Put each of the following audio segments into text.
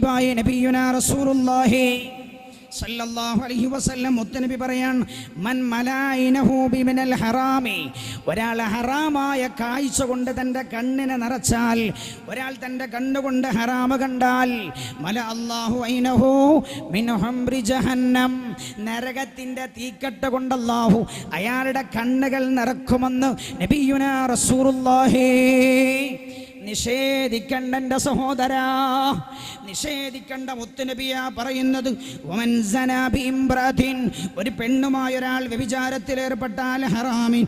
ഹബീബായ നബിയുന റസൂലുള്ളാഹി അലൈഹി വസല്ലം മുത്തനബി പറയാൻ മൻ മലായിനഹു ഹറാമി. ഒരാൾ ഹറാമായ കാഴ്ച കൊണ്ട് തന്റെ കണ്ണിനെ നിറച്ചാൽ ഒരാൾ തന്റെ കണ്ണുകൊണ്ട് ഹറാമ കണ്ടാൽ മല അല്ലാഹു ഐനഹു മിൻ ജഹന്നം. തീക്കട്ട കൊണ്ട് അല്ലാഹു അയാളുടെ കണ്ണുകൾ നിറക്കുമെന്ന് നബിയുന റസൂലുള്ളാഹി നിഷേധിക്കണ്ട എന്റെ സഹോദരാ നിഷേധിക്കണ്ട മുത്തുനബിയ പറയുന്നത് ഒരു പെണ്ണുമായ ഒരാൾ വ്യഭിചാരത്തിൽ ഏർപ്പെട്ടാൽ ഹറാമിൻ.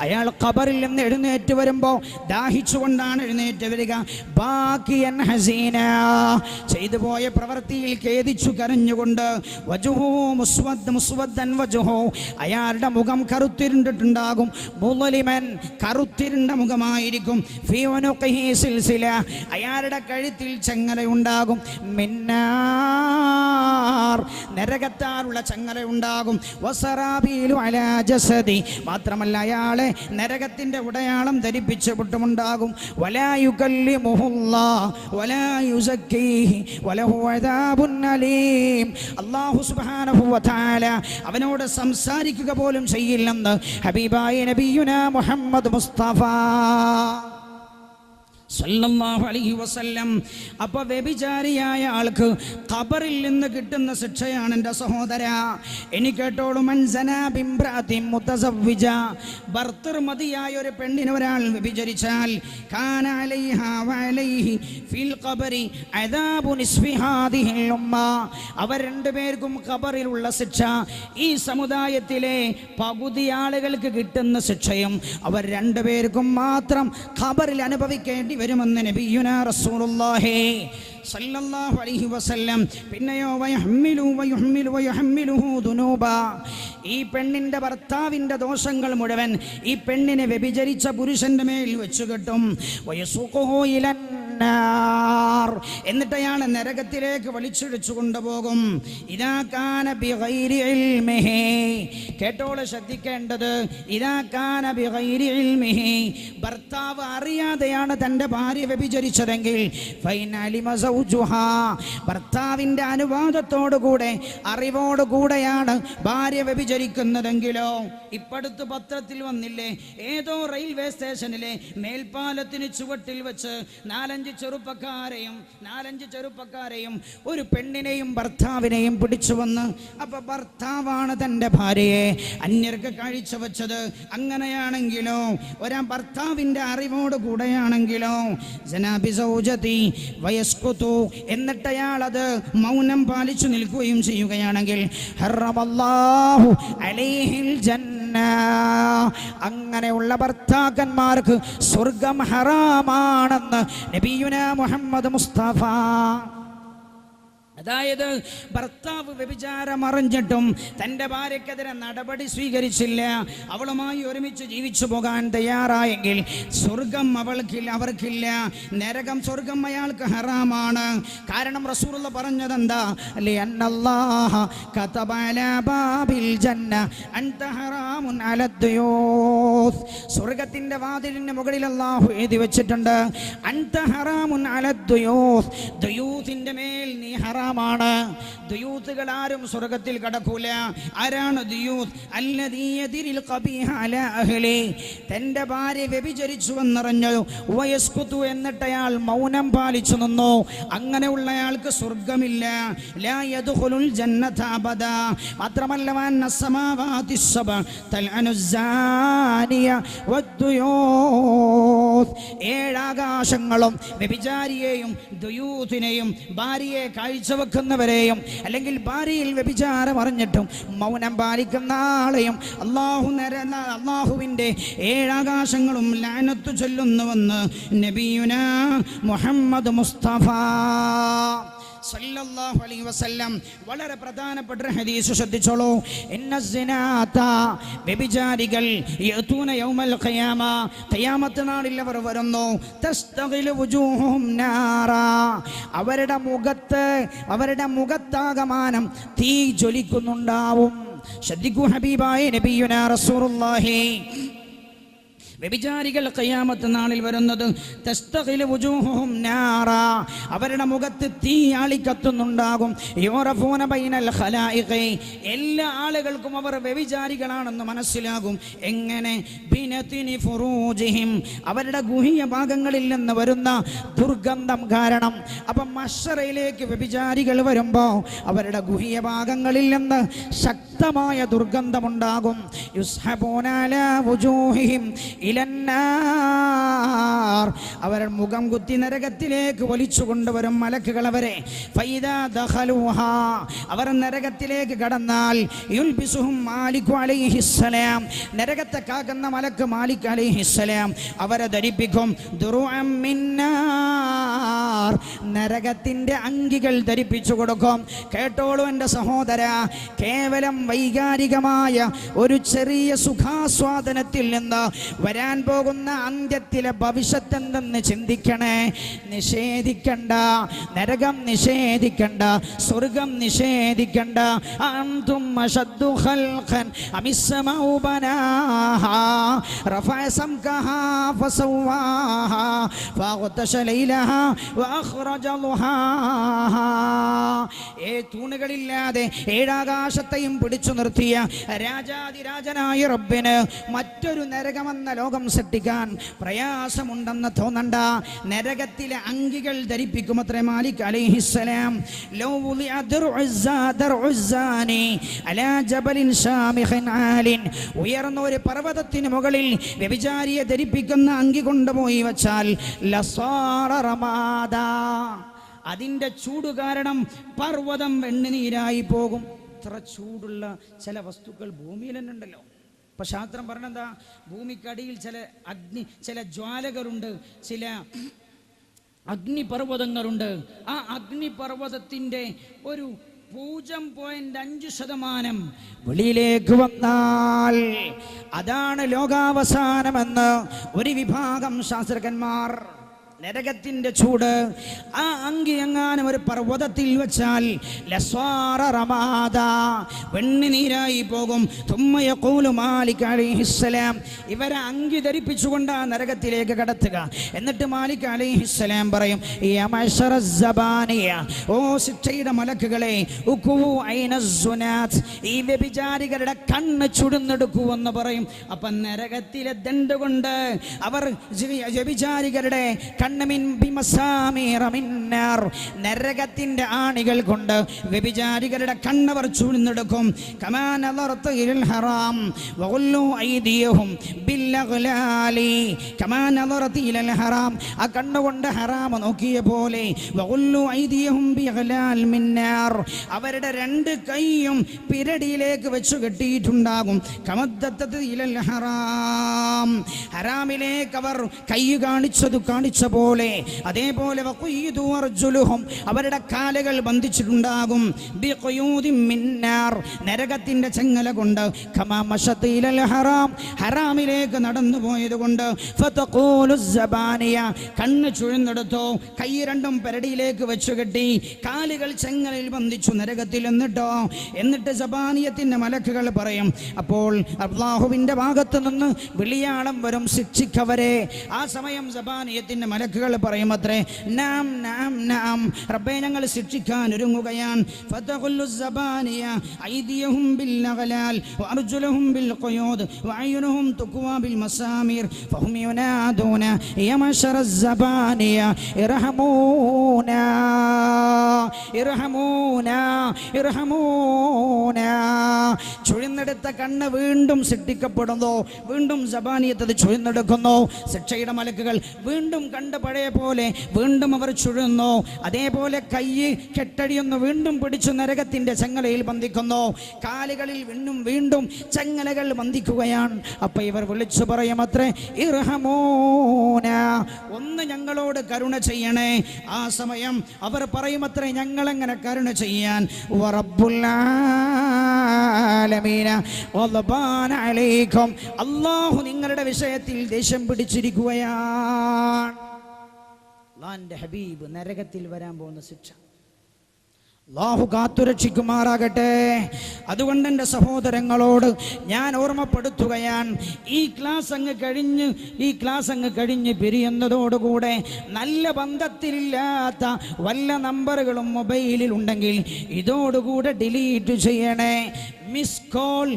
അയാൾ ഖബറിൽ നിന്ന് എഴുന്നേറ്റ് വരുമ്പോൾ ദാഹിച്ചുകൊണ്ടാണ് എഴുന്നേറ്റ് വരിക. ബാക്കി എൻ ഹസീന. ചെയ്തു പോയ പ്രവൃത്തിയിൽ ഖേദിച്ചു കരഞ്ഞുകൊണ്ട് വജുഹോ മുസ്വദ് മുസ്വദ്ദൻ വജുഹോ. അയാളുടെ മുഖം കറുത്തിരുണ്ടിട്ടുണ്ടാകും. കറുത്തിരുണ്ട മുഖമായിരിക്കും. അയാളുടെ കഴുത്തിൽ ചങ്ങലയുണ്ടാകും മിന്നാർ നരകത്താലുള്ള ചങ്ങലയുണ്ടാകും മാത്രമല്ല അയാളെ നരകത്തിന്റെ ഉടയാളം ധരിപ്പിച്ച് വിട്ടുമുണ്ടാകും വലായുകല്ലിമുഹുല്ലാ വലായുസക്കീഹി വലഹു അദാബുൻ അവനോട് സംസാരിക്കുക പോലും ചെയ്യില്ലെന്ന് ഹബീബായ നബിയുന മുഹമ്മദ് മുസ്തഫ. സല്ലല്ലാഹു അലൈഹി വസല്ലം. അപ്പോൾ വ്യഭിചാരിയായ ആൾക്ക് ഖബറിൽ നിന്ന് കിട്ടുന്ന ശിക്ഷയാണ് എന്റെ സഹോദര. ഇനി കേട്ടോളൂ മുതസവ്വിജ. ഭർത്തൃമതിയായ ഒരു പെണ്ണിനെ ഒരാൾ വ്യഭിചരിച്ചാൽ വഅലൈഹി ഫിൽ ഖബറി അദാബു ഉമ്മ. അവർ രണ്ടുപേർക്കും ഖബറിലുള്ള ശിക്ഷ. ഈ സമുദായത്തിലെ പകുതി ആളുകൾക്ക് കിട്ടുന്ന ശിക്ഷയും അവർ രണ്ടുപേർക്കും മാത്രം ഖബറിൽ അനുഭവിക്കേണ്ടി വരുമെന്ന് നബിയുന റസൂലുള്ളാഹി സല്ലല്ലാഹു അലൈഹി വസല്ലം. പിന്നെയോ വയഹ്മിലു വയഹ്മിലു വയഹ്മിലുഹു ദുനൂബ. ഈ പെണ്ണിന്റെ ഭർത്താവിന്റെ ദോഷങ്ങൾ മുഴുവൻ ഈ പെണ്ണിനെ വ്യഭിചരിച്ച പുരുഷന്റെ മേൽ വെച്ചു കെട്ടും. വയസുഖോ ഇലൻ എന്നിട്ട് അയാൾ നരകത്തിലേക്ക് വലിച്ചിടിച്ചു കൊണ്ടുപോകും. ഇതാക്കാന കേട്ടോൾ ശ്രദ്ധിക്കേണ്ടത് ഇതാക്കാന കാന ഭർത്താവ് അറിയാതെയാണ് തന്റെ ഭാര്യ വ്യഭിചരിച്ചതെങ്കിൽ ഫൈനാലി സൗജുഹാ ഭർത്താവിന്റെ അനുവാദത്തോടുകൂടെ അറിവോടുകൂടെയാണ് ഭാര്യ വ്യഭിചരിക്കുന്നതെങ്കിലോ? ഇപ്പടുത്ത് പത്രത്തിൽ വന്നില്ലേ ഏതോ റെയിൽവേ സ്റ്റേഷനിലെ മേൽപ്പാലത്തിന് ചുവട്ടിൽ വെച്ച് നാലഞ്ച് ചെറുപ്പക്കാരെയും നാലഞ്ച് ചെറുപ്പക്കാരെയും ഒരു പെണ്ണിനെയും ഭർത്താവിനെയും പിടിച്ചു വന്ന് അപ്പൊ ഭർത്താവാണ് തന്റെ ഭാര്യയെ അന്യർക്ക് കഴിച്ചു വെച്ചത്. അങ്ങനെയാണെങ്കിലോ ഒരാ ഭർത്താവിന്റെ അറിവോട് കൂടെയാണെങ്കിലോ ജനാബി സൗജതി വയസ്കുത്തു എന്നിട്ട് അയാൾ അത് മൗനം പാലിച്ചു നിൽക്കുകയും ചെയ്യുകയാണെങ്കിൽ അങ്ങനെയുള്ള ഭർത്താക്കന്മാർക്ക് സ്വർഗം ഹറാമാണെന്ന് നബിയുന മുഹമ്മദ് മുസ്തഫ അതായത് ഭർത്താവ് വ്യഭിചാരമറിഞ്ഞിട്ടും തന്റെ ഭാര്യക്കെതിരെ നടപടി സ്വീകരിച്ചില്ല. അവളുമായി ഒരുമിച്ച് ജീവിച്ചു പോകാൻ തയ്യാറായെങ്കിൽ സ്വർഗം അവൾക്കില്ല അവർക്കില്ല. നരകം സ്വർഗം അയാൾക്ക് ഹറാമാണ്. കാരണം റസൂലുള്ള പറഞ്ഞത് എന്താ സ്വർഗത്തിന്റെ വാതിലിന് മുകളിൽ അള്ളാഹു എഴുതി വെച്ചിട്ടുണ്ട്. അൻത ഹറാമുൻ മേൽ നീ ഹറാമാണ് ദുയൂത്തുകൾ ആരും സ്വർഗത്തിൽ കടക്കൂല. ആരാണ് ദുയൂത്ത്? അല്ലതീയതിരിൽ ഖബീഹ അലാ അഹ്ലി. തന്റെ ഭാര്യ വ്യഭിചരിച്ചു എന്നറിഞ്ഞു. വയസ്കുത്തു എന്നിട്ട് അയാൾ മൗനം പാലിച്ചു നിന്നു. അങ്ങനെയുള്ള അയാൾക്ക് സ്വർഗമില്ല മാത്രമല്ല വന്ന സമാവാതി ഏഴാകാശങ്ങളും വ്യഭിചാരിയെയും ദുയൂത്തിനെയും ഭാര്യയെ കാഴ്ചവെക്കുന്നവരെയും അല്ലെങ്കിൽ ഭാര്യയിൽ വ്യഭിചാരം അറിഞ്ഞിട്ടും മൗനം പാലിക്കുന്ന ആളെയും അള്ളാഹു നര അള്ളാഹുവിന്റെ ഏഴാകാശങ്ങളും ലാനത്തു ചൊല്ലുന്നുവെന്ന് നബിയുന മുഹമ്മദ് മുസ്തഫ. സല്ലല്ലാഹു അലൈഹി വസല്ലം. വളരെ പ്രധാനപ്പെട്ട ഹദീസ് ശ്രദ്ധിച്ചോളൂ. വ്യഭിചാരികൾ യൗമൽ ഖിയാമ ഖിയാമത്ത് അവർ വരുന്നു. വുജൂഹും അവരുടെ മുഖത്ത് അവരുടെ മുഖത്താകമാനം തീ ജ്വലിക്കുന്നുണ്ടാവും. ശ്രദ്ധിക്കൂ ഹബീബായ നബിയുനാ റസൂലുള്ളാഹി. വ്യഭിചാരികൾ കയ്യാമത്ത് നാളിൽ വരുന്നത്. അവരുടെ മുഖത്ത് തീ ആളിക്കത്തുന്നുണ്ടാകും യോറഫൂന ബൈനൽ. എല്ലാ ആളുകൾക്കും അവർ വ്യഭിചാരികളാണെന്ന് മനസ്സിലാകും എങ്ങനെ. അവരുടെ ഗുഹിയ ഭാഗങ്ങളിൽ നിന്ന് വരുന്ന ദുർഗന്ധം കാരണം അപ്പം മഷറയിലേക്ക് വ്യഭിചാരികൾ വരുമ്പോൾ അവരുടെ ഗുഹിയ ഭാഗങ്ങളിൽ നിന്ന് ശക്തമായ ദുർഗന്ധമുണ്ടാകും ഇലന്നാർ. അവർ മുഖം കുത്തി നരകത്തിലേക്ക് വലിച്ചു കൊണ്ടുവരും മലക്കുകൾ അവരെ. ഫൈദാ ദഖലൂഹ. അവർ നരകത്തിലേക്ക് കടന്നാൽ യുൽബിസുഹും മാലികു അലൈഹിസ്സലാം നരകത്തെ കാക്കുന്ന മലക്ക് മാലിക് അലൈഹിസ്സലാം അവരെ ധരിപ്പിക്കും. ദുറുഅം നരകത്തിന്റെ അങ്കികൾ ധരിപ്പിച്ചു കൊടുക്കും. കേട്ടോളൂ എന്റെ സഹോദര കേവലം വൈകാരികമായ ഒരു ചെറിയ സുഖാസ്വാദനത്തിൽ നിന്ന് വരാൻ പോകുന്ന അന്ത്യത്തിലെ ഭവിഷ്യത്ത് എന്തെന്ന് ചിന്തിക്കണേ? നിഷേധിക്കണ്ട. നരകം നിഷേധിക്കണ്ട. സ്വർഗം നിഷേധിക്കണ്ട. റഫഅ ഏ തൂണുകളില്ലാതെ ഏഴാകാശത്തെയും പിടിച്ചു നിർത്തിയ രാജാതിരാജനായ റബ്ബിന് മറ്റൊരു നരകമെന്ന ലോകം സൃഷ്ടിക്കാൻ പ്രയാസമുണ്ടെന്ന് തോന്നണ്ട. നരകത്തിലെ അങ്കികൾ ധരിപ്പിക്കുമത്രേ മാലിക് അലിഹിസ്സലാം. ഉയർന്ന ഒരു പർവതത്തിന് മുകളിൽ വ്യഭിചാരിയെ ധരിപ്പിക്കുന്ന അങ്കി കൊണ്ടുപോയി വച്ചാൽ ലസാറ റമാദാ. അതിന്റെ ചൂട് കാരണം പർവതം വെണ്ണുനീരായി പോകും. ഇത്ര ചൂടുള്ള ചില വസ്തുക്കൾ ഭൂമിയിൽ തന്നെ ഉണ്ടല്ലോ. ഇപ്പൊ ശാസ്ത്രം പറഞ്ഞെന്താ? ഭൂമിക്കടിയിൽ ചില അഗ്നി ചില ജ്വാലകരുണ്ട് ചില അഗ്നിപർവതങ്ങളുണ്ട്. ആ അഗ്നിപർവതത്തിന്റെ ഒരു പൂജ്യം പോയിന്റ് അഞ്ച് ശതമാനം വെളിയിലേക്ക് വന്നാൽ അതാണ് ലോകാവസാനമെന്ന് ഒരു വിഭാഗം ശാസ്ത്രജ്ഞന്മാർ നരകത്തിന്റെ ചൂട്. ആ അങ്കി എങ്ങാനും ഒരു പർവതത്തിൽ വെച്ചാൽ വെണ്ണിനീരായി പോകും. മാലിക് അലിഹിസ്സലാം. ഇവരെ അങ്കി ധരിപ്പിച്ചുകൊണ്ട് ആ നരകത്തിലേക്ക് കടത്തുക. എന്നിട്ട് മാലിക് അലിഹിസ്സലാം പറയും ഓ ശിക്ഷയുടെ മലക്കുകളെ ഈ വ്യഭിചാരികളുടെ കണ്ണ് ചുടുന്നെടുക്കുവെന്ന് പറയും. അപ്പം നരകത്തിലെ ദണ്ട് കൊണ്ട് അവർ വ്യഭിചാരികളുടെ കണ്ണ് നരകത്തിന്റെ ആണികൾ കൊണ്ട് വ്യഭിചാരികളുടെ കണ്ണവർ ഹറാം. ആ കണ്ണുകൊണ്ട് ഹറാം നോക്കിയ പോലെ. അവരുടെ രണ്ട് കൈയും പിരടിയിലേക്ക് വെച്ചു കെട്ടിയിട്ടുണ്ടാകും. കമദ്ദത്തത് ഇലൽ ഹറാം. ഹറാമിലേക്ക് അവർ കൈ കാണിച്ചത് കാണിച്ച പോലെ അതേപോലെ അവരുടെ കാലുകൾ ബന്ധിച്ചിട്ടുണ്ടാകും. നരകത്തിന്റെ ചെങ്ങല കൊണ്ട് ഹറാം ഹറാമിലേക്ക് നടന്നു പോയത് കൊണ്ട് കണ്ണ് ചുഴന്നെടുത്തോ കൈ രണ്ടും പെരടിയിലേക്ക് വെച്ചു കെട്ടി കാലുകൾ ചെങ്ങലിൽ ബന്ധിച്ചു നരകത്തിൽ എന്നിട്ടോ എന്നിട്ട് ജബാനിയത്തിന്റെ മലക്കുകൾ പറയും അപ്പോൾ അബ്ദാഹുവിന്റെ ഭാഗത്ത് നിന്ന് വിളിയാളം വരും ശിക്ഷിക്കവരെ. ആ സമയം സബാനിയത്തിന്റെ മലക്കുകൾ പറയുമത്രേ നാം നാം നാം റബ്ബെ ഞങ്ങൾ ശിക്ഷിക്കാൻ ഒരുങ്ങുകയാണ്. ചുഴിന്നെടുത്ത കണ്ണ് വീണ്ടും സിട്ടിക്കപ്പെടുന്നു വീണ്ടും ജബാനിയത്തത് ചുഴിന്നെടുക്കുന്നു. ശിക്ഷയുടെ മലക്കുകൾ വീണ്ടും കണ്ട പഴയ പോലെ വീണ്ടും അവർ ചുഴുന്നു. അതേപോലെ കൈ കെട്ടടിയൊന്ന് വീണ്ടും പിടിച്ചു നരകത്തിന്റെ ചങ്ങലയിൽ ബന്ധിക്കുന്നു. കാലുകളിൽ വീണ്ടും വീണ്ടും ചങ്ങലകൾ ബന്ധിക്കുകയാണ്. അപ്പൊ ഇവർ വിളിച്ചു പറയും അത്രേ ഒന്ന് ഞങ്ങളോട് കരുണ ചെയ്യണേ. ആ സമയം അവർ പറയുമത്രേ ഞങ്ങളെങ്ങനെ കരുണ ചെയ്യാൻ? അള്ളാഹു നിങ്ങളുടെ വിഷയത്തിൽ ദേഷ്യം പിടിച്ചിരിക്കുകയാണ്. അള്ളാന്റെ ഹബീബ് നരകത്തിൽ വരാൻ പോകുന്ന ശിക്ഷ. അള്ളാഹു കാത്തുരക്ഷിക്കുമാറാകട്ടെ. അതുകൊണ്ട് എന്റെ സഹോദരങ്ങളോട് ഞാൻ ഓർമ്മപ്പെടുത്തുകയാണ് ഈ ക്ലാസ് അങ്ങ് കഴിഞ്ഞ് ഈ ക്ലാസ് അങ്ങ് കഴിഞ്ഞ് പിരിയുന്നതോടുകൂടെ നല്ല ബന്ധത്തിലില്ലാത്ത വല്ല നമ്പറുകളും മൊബൈലിൽ ഉണ്ടെങ്കിൽ ഇതോടുകൂടെ ഡിലീറ്റ് ചെയ്യണേ. Miss call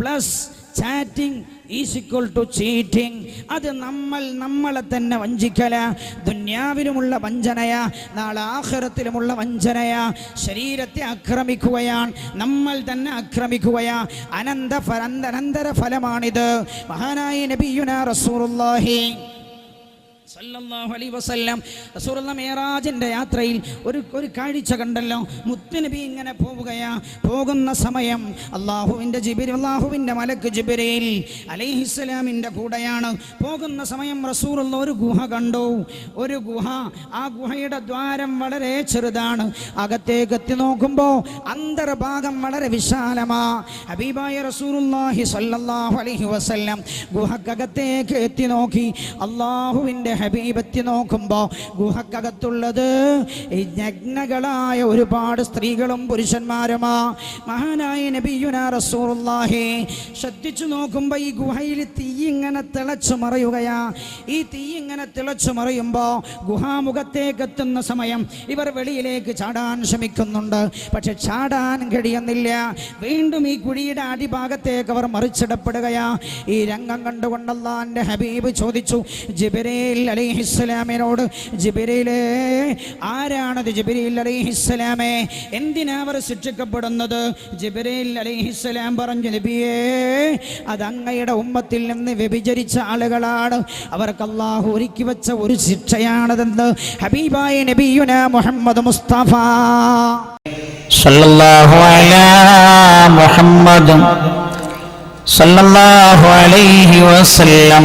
plus chatting is equal to cheating അത് നമ്മൾ നമ്മളെ തന്നെ വഞ്ചിക്കല. ദുന്യാവിലുമുള്ള വഞ്ചനയ. നാളെ ആഹരത്തിലുമുള്ള വഞ്ചനയ. ശരീരത്തെ ആക്രമിക്കുകയാണ്. നമ്മൾ തന്നെ ആക്രമിക്കുകയാ. അനന്ത ഫല അനന്തര ഫലമാണിത്. മഹാനായ നബിയുന റസൂലുള്ളാഹി. സല്ലല്ലാഹു അലൈഹി വസല്ലം. മേറാജിന്റെ യാത്രയിൽ ഒരു ഒരു കാഴ്ച കണ്ടല്ലോ. മുത്തുനബി ഇങ്ങനെ പോവുകയാ. പോകുന്ന സമയം അള്ളാഹുവിന്റെ ജിബിരി അള്ളാഹുവിന്റെ മലക്ക് ജിബിരിയിൽ അലൈഹിസ്സലാമിന്റെ കൂടെയാണ്. പോകുന്ന സമയം റസൂറുള്ള ഒരു ഗുഹ കണ്ടു. ഒരു ഗുഹ ആ ഗുഹയുടെ ദ്വാരം വളരെ ചെറുതാണ്. അകത്തേക്ക് എത്തി നോക്കുമ്പോൾ അന്തർഭാഗം വളരെ വിശാലമാ. ഹബീബായ റസൂലുള്ളാഹി സല്ലല്ലാഹു അലൈഹി വസല്ലം ഗുഹക്കകത്തേക്ക് എത്തി നോക്കി. അള്ളാഹുവിന്റെ ഹബീബ് എത്തി നോക്കുമ്പോൾ ഗുഹക്കകത്തുള്ളത് നഗ്നകളായ ഒരുപാട് സ്ത്രീകളും പുരുഷന്മാരുമാ. മഹാനായ നബിയുന റസൂലുള്ളാഹി ശ്രദ്ധിച്ചു നോക്കുമ്പോൾ ഈ ഗുഹയിൽ തീ ഇങ്ങനെ തിളച്ചു മറയുകയാ. ഈ തീ ഇങ്ങനെ തിളച്ചു മറയുമ്പോൾ ഗുഹാമുഖത്തേക്ക് എത്തുന്ന സമയം ഇവർ വെളിയിലേക്ക് ചാടാൻ ശ്രമിക്കുന്നുണ്ട്. പക്ഷെ ചാടാൻ കഴിയുന്നില്ല. വീണ്ടും ഈ കുഴിയുടെ അടിഭാഗത്തേക്ക് അവർ മറിച്ചിടപ്പെടുകയാ. ഈ രംഗം കണ്ടുകൊണ്ടല്ലാന്റെ ഹബീബ് ചോദിച്ചു ജിബിരേൽ അലൈഹിസ്സലാമിനോട് ജിബിരിയിലേ ആരാണത് ജിബിരിയിൽ അലൈഹിസ്സലാമേ? എന്തിനാ ശിക്ഷിക്കപ്പെടുന്നത്? ജിബിരിയിൽ അലൈഹിസ്സലാം പറഞ്ഞു നബിയേ അത് അങ്ങയുടെ ഉമ്മത്തിൽ നിന്ന് വ്യഭിചരിച്ച ആളുകളാണ്. അവർക്ക് അള്ളാഹു ഒരുക്കി വെച്ച ഒരു ശിക്ഷയാണതെന്ന് ഹബീബായ നബിയുന മുഹമ്മദ് മുസ്തഫ. സല്ലല്ലാഹു മുഹമ്മദ് സല്ലല്ലാഹു അലൈഹി വസല്ലം.